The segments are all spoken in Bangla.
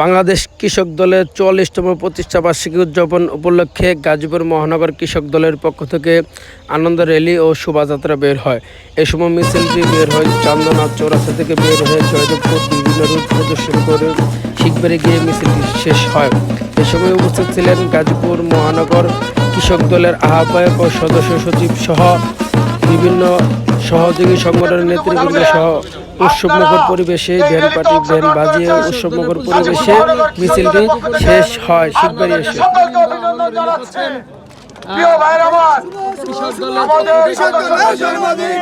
বাংলাদেশ কৃষক দলের চুয়াল্লিশতম প্রতিষ্ঠা বার্ষিকী উদযাপন উপলক্ষে গাজীপুর মহানগর কৃষক দলের পক্ষ থেকে আনন্দ র্যালি ও শোভাযাত্রা বের হয়। এ সময় মিছিলটি বের হয় চান্দনা চৌরাস্তা থেকে বের হয়ে জয়দেবপুর বিভিন্ন রুট প্রদর্শন করে শিখবারে গিয়ে মিছিলটি শেষ হয়। এ সময় উপস্থিত ছিলেন গাজীপুর মহানগর কৃষক দলের আহ্বায়ক ও সদস্য সচিব সহ বিভিন্ন সহযোগী সংগঠনের নেতৃবৃন্দ সহ উৎসবমুখর পরিবেশে ব্যান্ড পার্টি ব্যান্ড বাজিয়ে উৎসবমুখর পরিবেশে মিছিলটি শেষ হয় শিখবাড়ি এসে। অভিনন্দন প্রিয় আমার আমাদের জন্মদিন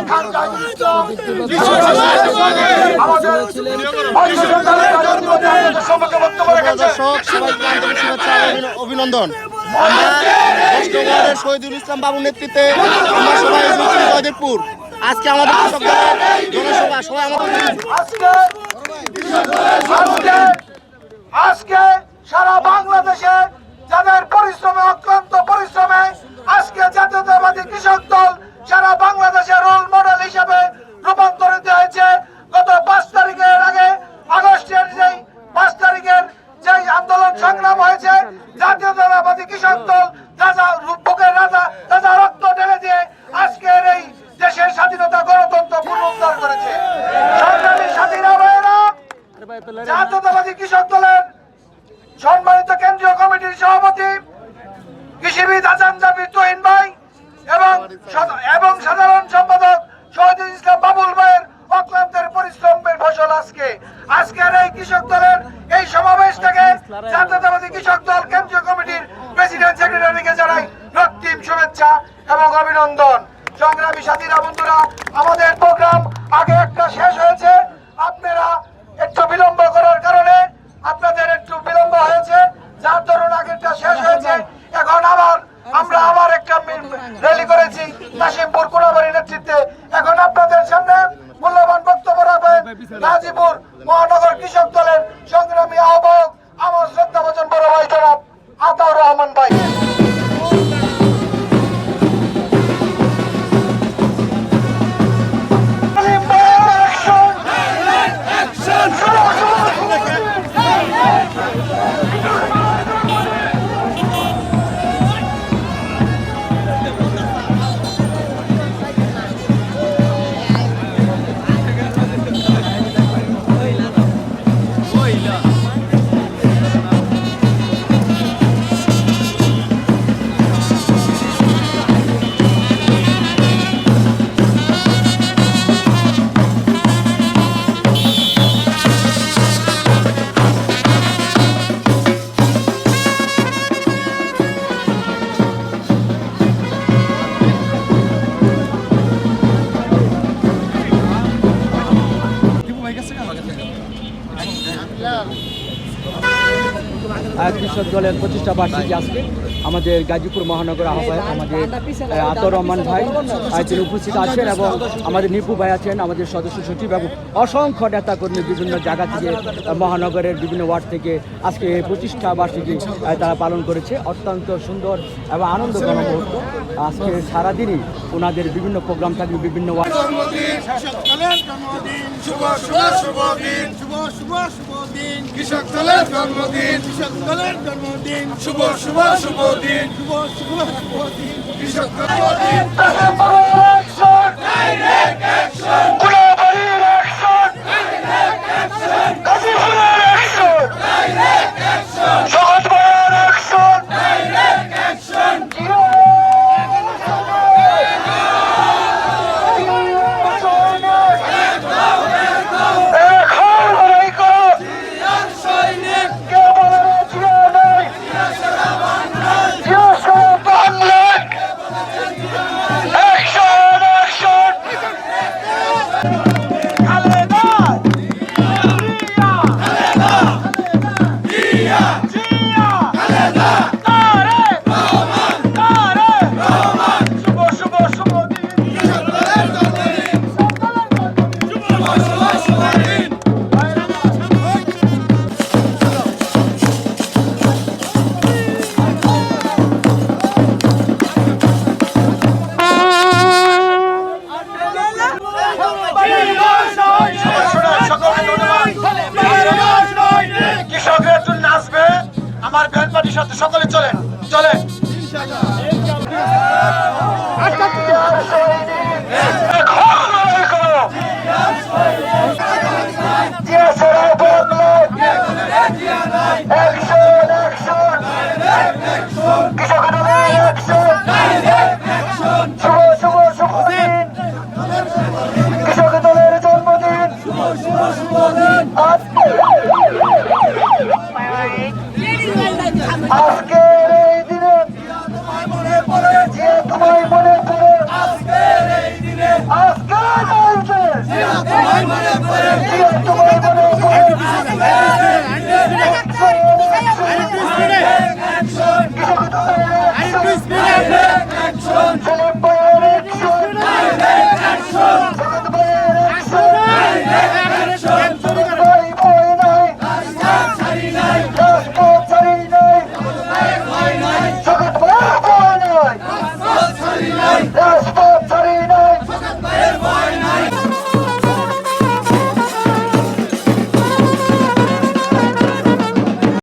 শহীদুল ইসলাম বাবুর নেতৃত্বে আমরা সবাই জয়দেবপুর আজকে আমাদের জনসভা, সবাই আমাদের আজকে সারা বাংলাদেশে যাদের পরিশ্রমে, অক্লান্ত পরিশ্রমে আজকে জাতীয়তাবাদী কৃষক দল সারা বাংলাদেশের রোল মডেল হিসেবে রূপান্তরিত হয়েছে গত পাঁচ তারিখের আগে আগস্টের যেই পাঁচ তারিখের যেই আন্দোলন সংগ্রাম হয়েছে জাতীয়তাবাদী কৃষক দল রাজা বুকের রাজা রাজা রক্ত ঢেলে দিয়ে আজকের এই দেশের স্বাধীনতা গণতন্ত্র পুনরুদ্ধার করেছে সংগ্রামী স্বাধীনতা ভাইয়েরা জাতীয়তাবাদী কৃষক দলের সম্মানিত কেন্দ্রীয় কমিটির সভাপতি কৃষিবিদ আজান জাবির তুহিন ভাই এবং এবং সাধারণ সম্পাদক শহীদুল ইসলাম বাবুল ভাইয়ের অক্লান্তের পরিশ্রমের ফসল আজকে। আজকের এই কৃষক দলের এই সমাবেশ থেকে জাতীয়তাবাদী কৃষক দল কেন্দ্রীয় কমিটির প্রেসিডেন্ট সেক্রেটারিকে জানাই রক্তিম শুভেচ্ছা এবং অভিনন্দন। সংগ্রামী সাথীরা, বন্ধুরা, আমাদের প্রোগ্রাম আগে একটা শেষ হয়েছে। রাখবেন কৃষক দলের প্রতিষ্ঠা বার্ষিকী আজকে। আমাদের গাজীপুর মহানগর আহ্বায়ক আমাদের আতর রহমান ভাই তিনি উপস্থিত আছেন এবং আমাদের নিপু ভাই আছেন, আমাদের সদস্য সচিব এবং অসংখ্য নেতাকর্মী বিভিন্ন জায়গা থেকে মহানগরের বিভিন্ন ওয়ার্ড থেকে আজকে প্রতিষ্ঠা বার্ষিকী তারা পালন করেছে। অত্যন্ত সুন্দর এবং আনন্দঘন মুহূর্ত। আজকে সারাদিনই ওনাদের বিভিন্ন প্রোগ্রাম থাকবে বিভিন্ন ওয়ার্ড। শুভ শুভ দিন কৃষক দলের জন্মদিন কৃষক দলের জন্মদিন শুভ শুভ শুভ দিন শুভ শুভ শুভ দিন কৃষক জন্মদিন সাথে সকলে চলেন চলেন Bye. আজকের এই দিনে যে তোমায় মনে পড়ে আজকের এই দিনে আজকের এই দিনে যে তোমায় মনে